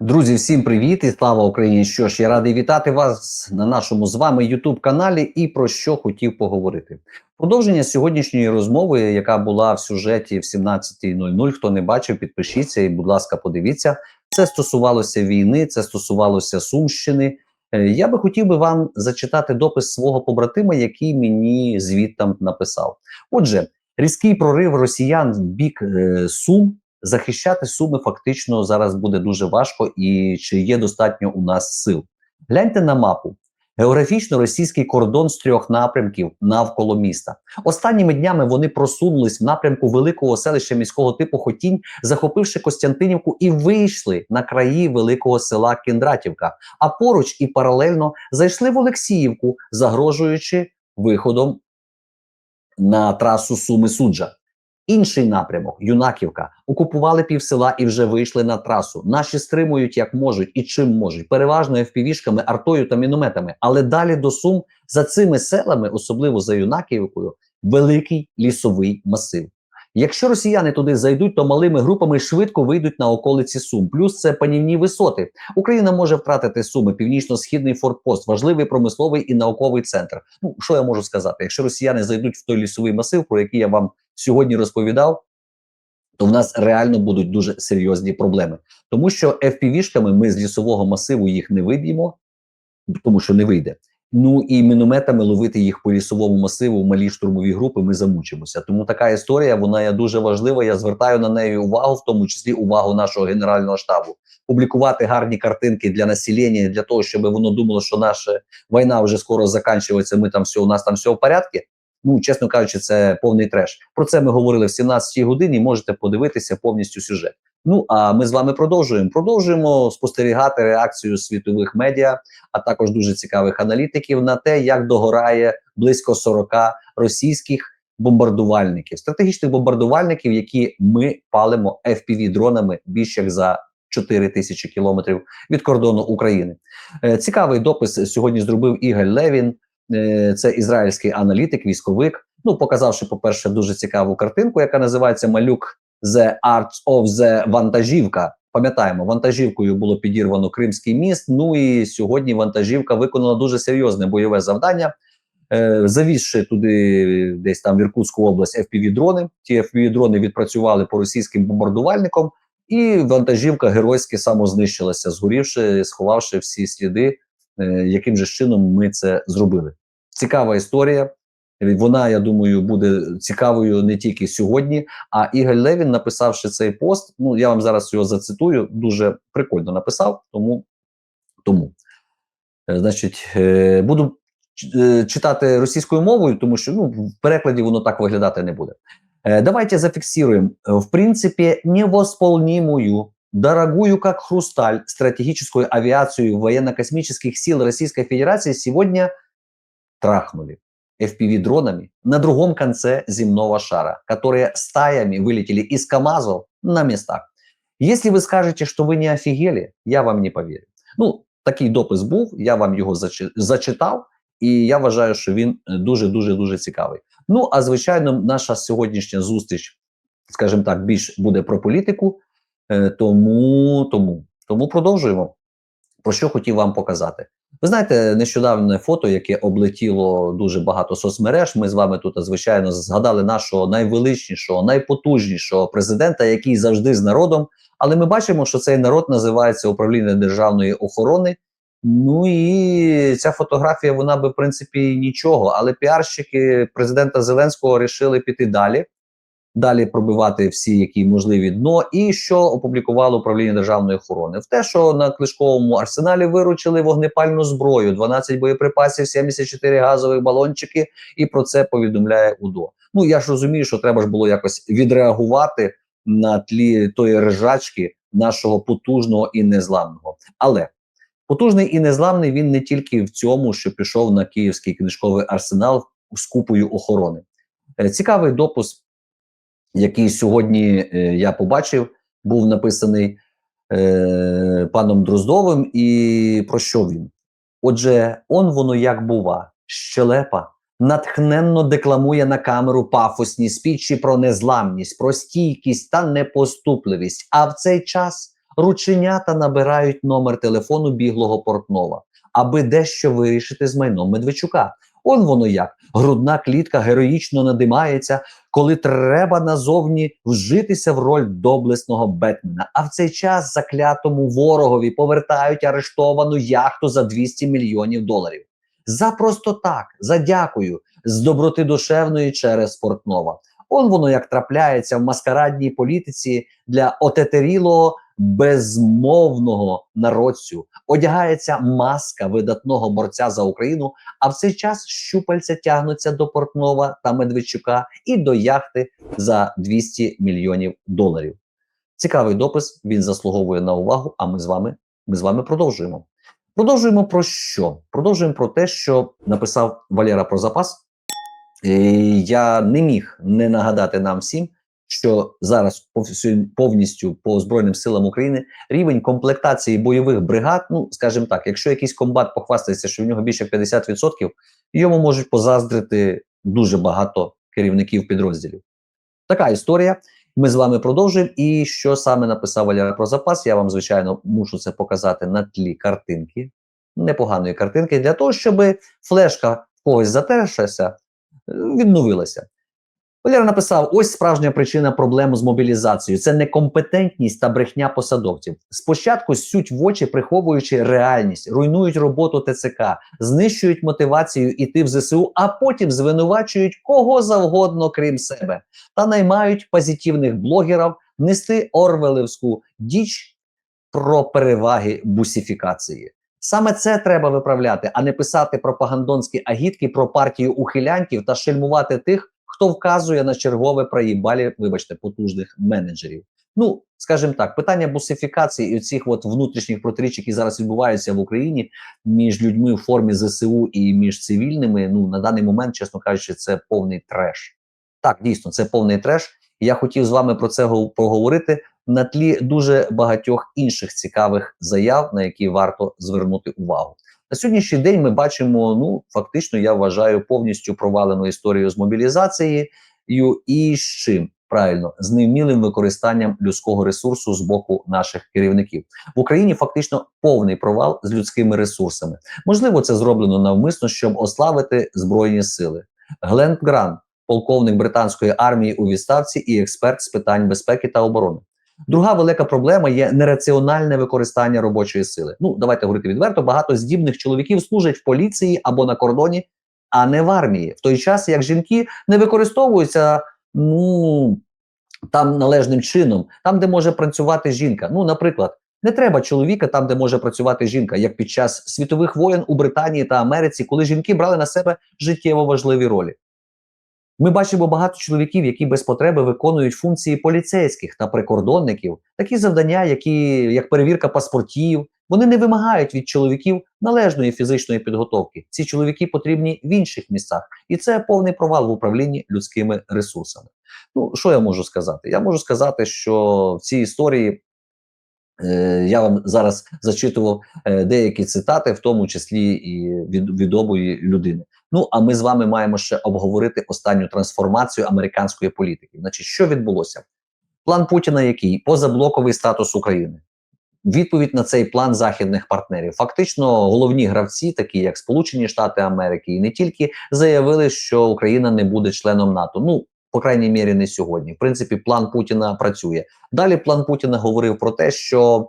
Друзі, всім привіт і слава Україні! Що ж, я радий вітати вас на нашому з вами youtube каналі і про що хотів поговорити. Продовження сьогоднішньої розмови, яка була в сюжеті в 17.00. Хто не бачив, підпишіться і, будь ласка, подивіться. Це стосувалося війни, це стосувалося Сумщини. Е, Я би хотів би вам зачитати допис свого побратима, який мені звідтам написав. Отже, різкий прорив росіян в бік е, Сум захищати суми фактично зараз буде дуже важко, і чи є достатньо у нас сил. Гляньте на мапу. Географічно російський кордон з трьох напрямків навколо міста. Останніми днями вони просунулись в напрямку великого селища міського типу Хотінь, захопивши Костянтинівку і вийшли на краї великого села Кіндратівка. А поруч і паралельно зайшли в Олексіївку, загрожуючи виходом на трасу Суми Суджа. Інший напрямок, Юнаківка, окупували півсела і вже вийшли на трасу. Наші стримують як можуть і чим можуть, переважно FPV-шками, артою та мінометами. Але далі до Сум за цими селами, особливо за Юнаківкою, великий лісовий масив. Якщо росіяни туди зайдуть, то малими групами швидко вийдуть на околиці Сум. Плюс це панівні висоти. Україна може втратити суми, північно-східний фортпост, важливий промисловий і науковий центр. Ну що я можу сказати? Якщо росіяни зайдуть в той лісовий масив, про який я вам сьогодні розповідав, то в нас реально будуть дуже серйозні проблеми, тому що FPV-шками ми з лісового масиву їх не виб'ємо, тому що не вийде. Ну і мінометами ловити їх по лісовому масиву в малі штурмові групи. Ми замучимося. Тому така історія вона є дуже важлива. Я звертаю на неї увагу, в тому числі увагу нашого генерального штабу. Публікувати гарні картинки для населення, для того, щоб воно думало, що наша війна вже скоро закінчується. Ми там все у нас там все в порядку. Ну, чесно кажучи, це повний треш. Про це ми говорили в 17-й годині. Можете подивитися повністю сюжет. Ну а ми з вами продовжуємо. Продовжуємо спостерігати реакцію світових медіа, а також дуже цікавих аналітиків на те, як догорає близько 40 російських бомбардувальників, стратегічних бомбардувальників, які ми палимо fpv дронами більш як за 4 тисячі кілометрів від кордону України. Е, цікавий допис сьогодні зробив Ігор Левін. Е, це ізраїльський аналітик, військовик. Ну, показавши, по-перше, дуже цікаву картинку, яка називається Малюк The Arts of the Вантажівка. Пам'ятаємо, вантажівкою було підірвано Кримський міст. Ну і сьогодні вантажівка виконала дуже серйозне бойове завдання, е, завізши туди, десь там в Іркутську область, fpv дрони Ті fpv дрони відпрацювали по російським бомбардувальникам, і вантажівка геройськи самознищилася, згорівши, сховавши всі сліди, яким же чином ми це зробили. Цікава історія. Вона, я думаю, буде цікавою не тільки сьогодні. А Ігор Левін, написавши цей пост, ну я вам зараз його зацитую, дуже прикольно написав. Тому, тому е, значить, е, буду е, читати російською мовою, тому що ну, в перекладі воно так виглядати не буде. Е, давайте зафіксуємо. В принципі, невосполнимую, дорогую как хрусталь, стратегическую авиацию военно-космических сил Российской Федерации сегодня трахнули. FPV-дронами на другом конце земного шара, которые стаями вылетели из КАМАЗов на местах. Если вы скажете, что вы не офігели, я вам не повірю. Ну, такий допис був, я вам його зачи зачитав, і я вважаю, що він дуже-дуже дуже цікавий. Ну, а звичайно, наша сьогоднішня зустріч, скажімо так, більш буде про політику, е, тому, тому, тому продовжуємо. Про що хотів вам показати. Ви знаєте, нещодавне фото, яке облетіло дуже багато соцмереж. Ми з вами тут, звичайно, згадали нашого найвеличнішого, найпотужнішого президента, який завжди з народом. Але ми бачимо, що цей народ називається управління державної охорони. Ну і ця фотографія, вона би в принципі нічого. Але піарщики президента Зеленського вирішили піти далі. Далі пробивати всі, які можливі дно, і що опублікувало управління державної охорони в те, що на книжковому арсеналі виручили вогнепальну зброю, 12 боєприпасів, 74 газових балончики, і про це повідомляє УДО. Ну я ж розумію, що треба ж було якось відреагувати на тлі тої рижачки нашого потужного і незламного. Але потужний і незламний він не тільки в цьому, що пішов на київський книжковий арсенал з купою охорони. Е, цікавий допуск який сьогодні е, я побачив, був написаний е, паном Дроздовим. І про що він? Отже, он воно як бува, щелепа натхненно декламує на камеру пафосні спічі про незламність, про стійкість та непоступливість. А в цей час рученята набирають номер телефону біглого Портнова, аби дещо вирішити з майном Медведчука. Он воно як грудна клітка героїчно надимається, коли треба назовні вжитися в роль доблесного Бетмена. А в цей час заклятому ворогові повертають арештовану яхту за 200 мільйонів доларів. За просто так, за дякую, з доброти душевної через Портнова. Он воно як трапляється в маскарадній політиці для отетерілого безмовного народцю. Одягається маска видатного борця за Україну, а в цей час щупальця тягнуться до Портнова та Медведчука і до яхти за 200 мільйонів доларів. Цікавий допис, він заслуговує на увагу. А ми з вами ми з вами продовжуємо. Продовжуємо про що? Продовжуємо про те, що написав Валера про запас. І я не міг не нагадати нам всім, що зараз повністю по Збройним силам України рівень комплектації бойових бригад, ну скажімо так, якщо якийсь комбат похвастається, що в нього більше 50%, йому можуть позаздрити дуже багато керівників підрозділів. Така історія. Ми з вами продовжуємо. І що саме написав Валера про запас? Я вам, звичайно, мушу це показати на тлі картинки, непоганої картинки, для того, щоб флешка когось затершася, відновилася. Валера написав: ось справжня причина проблем з мобілізацією. Це некомпетентність та брехня посадовців. Спочатку сють в очі, приховуючи реальність, руйнують роботу ТЦК, знищують мотивацію іти в ЗСУ, а потім звинувачують кого завгодно, крім себе, та наймають позитивних блогерів нести Орвелевську діч про переваги бусифікації. Саме це треба виправляти, а не писати пропагандонські агітки про партію ухилянтів та шельмувати тих, хто вказує на чергове проїбалі, вибачте, потужних менеджерів. Ну, скажімо так, питання бусифікації і цих от внутрішніх протиріч, які зараз відбуваються в Україні між людьми в формі ЗСУ і між цивільними. Ну на даний момент, чесно кажучи, це повний треш. Так, дійсно, це повний треш. Я хотів з вами про це го- поговорити на тлі дуже багатьох інших цікавих заяв, на які варто звернути увагу. На сьогоднішній день ми бачимо, ну фактично, я вважаю повністю провалену історію з мобілізацією і з чим правильно з невмілим використанням людського ресурсу з боку наших керівників в Україні. Фактично повний провал з людськими ресурсами. Можливо, це зроблено навмисно, щоб ославити збройні сили. Глен Грант, полковник британської армії у відставці і експерт з питань безпеки та оборони. Друга велика проблема є нераціональне використання робочої сили. Ну давайте говорити відверто. Багато здібних чоловіків служать в поліції або на кордоні, а не в армії. В той час як жінки не використовуються ну там належним чином, там, де може працювати жінка. Ну, наприклад, не треба чоловіка там, де може працювати жінка, як під час світових воєн у Британії та Америці, коли жінки брали на себе життєво важливі ролі. Ми бачимо багато чоловіків, які без потреби виконують функції поліцейських та прикордонників, такі завдання, які як перевірка паспортів, вони не вимагають від чоловіків належної фізичної підготовки. Ці чоловіки потрібні в інших місцях, і це повний провал в управлінні людськими ресурсами. Ну що я можу сказати? Я можу сказати, що в цій історії. е, Я вам зараз зачитував е, деякі цитати, в тому числі і від відомої людини. Ну а ми з вами маємо ще обговорити останню трансформацію американської політики. Значить, що відбулося? План Путіна, який позаблоковий статус України. Відповідь на цей план західних партнерів. Фактично, головні гравці, такі як Сполучені Штати Америки, і не тільки заявили, що Україна не буде членом НАТО. Ну по крайній мірі, не сьогодні. В принципі, план Путіна працює. Далі план Путіна говорив про те, що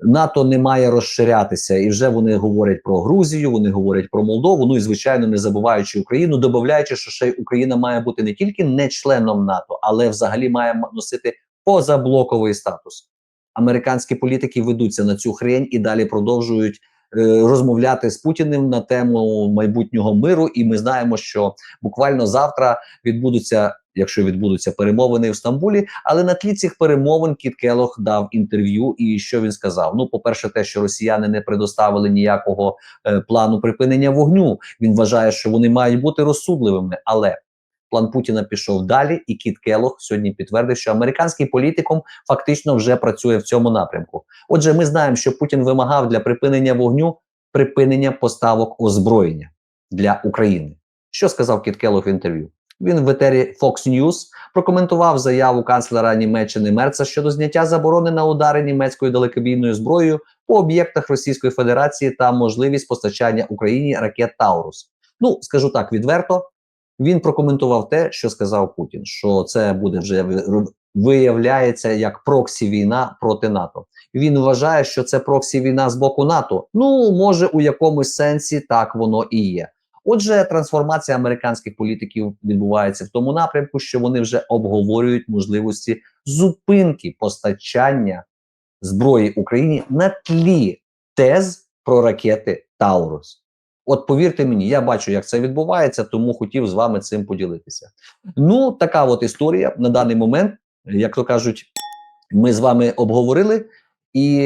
НАТО не має розширятися, і вже вони говорять про Грузію, вони говорять про Молдову. Ну і звичайно, не забуваючи Україну, додаючи, що ще Україна має бути не тільки не членом НАТО, але взагалі має носити позаблоковий статус. Американські політики ведуться на цю хрень і далі продовжують е, розмовляти з Путіним на тему майбутнього миру. І ми знаємо, що буквально завтра відбудуться, якщо відбудуться перемовини в Стамбулі. Але на тлі цих перемовин Кіт Келох дав інтерв'ю. І що він сказав? Ну, по-перше, те, що росіяни не предоставили ніякого е, плану припинення вогню. Він вважає, що вони мають бути розсудливими, але. План Путіна пішов далі, і Кіт Келох сьогодні підтвердив, що американський політикум фактично вже працює в цьому напрямку. Отже, ми знаємо, що Путін вимагав для припинення вогню припинення поставок озброєння для України. Що сказав Кіт Келох в інтерв'ю? Він в етері Fox News прокоментував заяву канцлера Німеччини Мерца щодо зняття заборони на удари німецькою далекобійною зброєю по об'єктах Російської Федерації та можливість постачання Україні ракет Таурус. Ну скажу так відверто. Він прокоментував те, що сказав Путін, що це буде вже виявляється як проксі війна проти НАТО. Він вважає, що це проксі війна з боку НАТО. Ну може у якомусь сенсі так воно і є. Отже, трансформація американських політиків відбувається в тому напрямку, що вони вже обговорюють можливості зупинки постачання зброї Україні на тлі тез про ракети Таурус. От повірте мені, я бачу, як це відбувається, тому хотів з вами цим поділитися. Ну, така от історія на даний момент, як то кажуть, ми з вами обговорили. І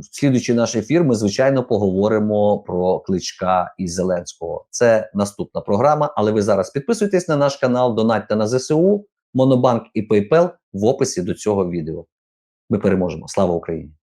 в слідуючий наш ефір, ми звичайно поговоримо про Кличка і Зеленського. Це наступна програма. Але ви зараз підписуйтесь на наш канал, донатьте на ЗСУ, Монобанк і PayPal в описі до цього відео. Ми переможемо. Слава Україні!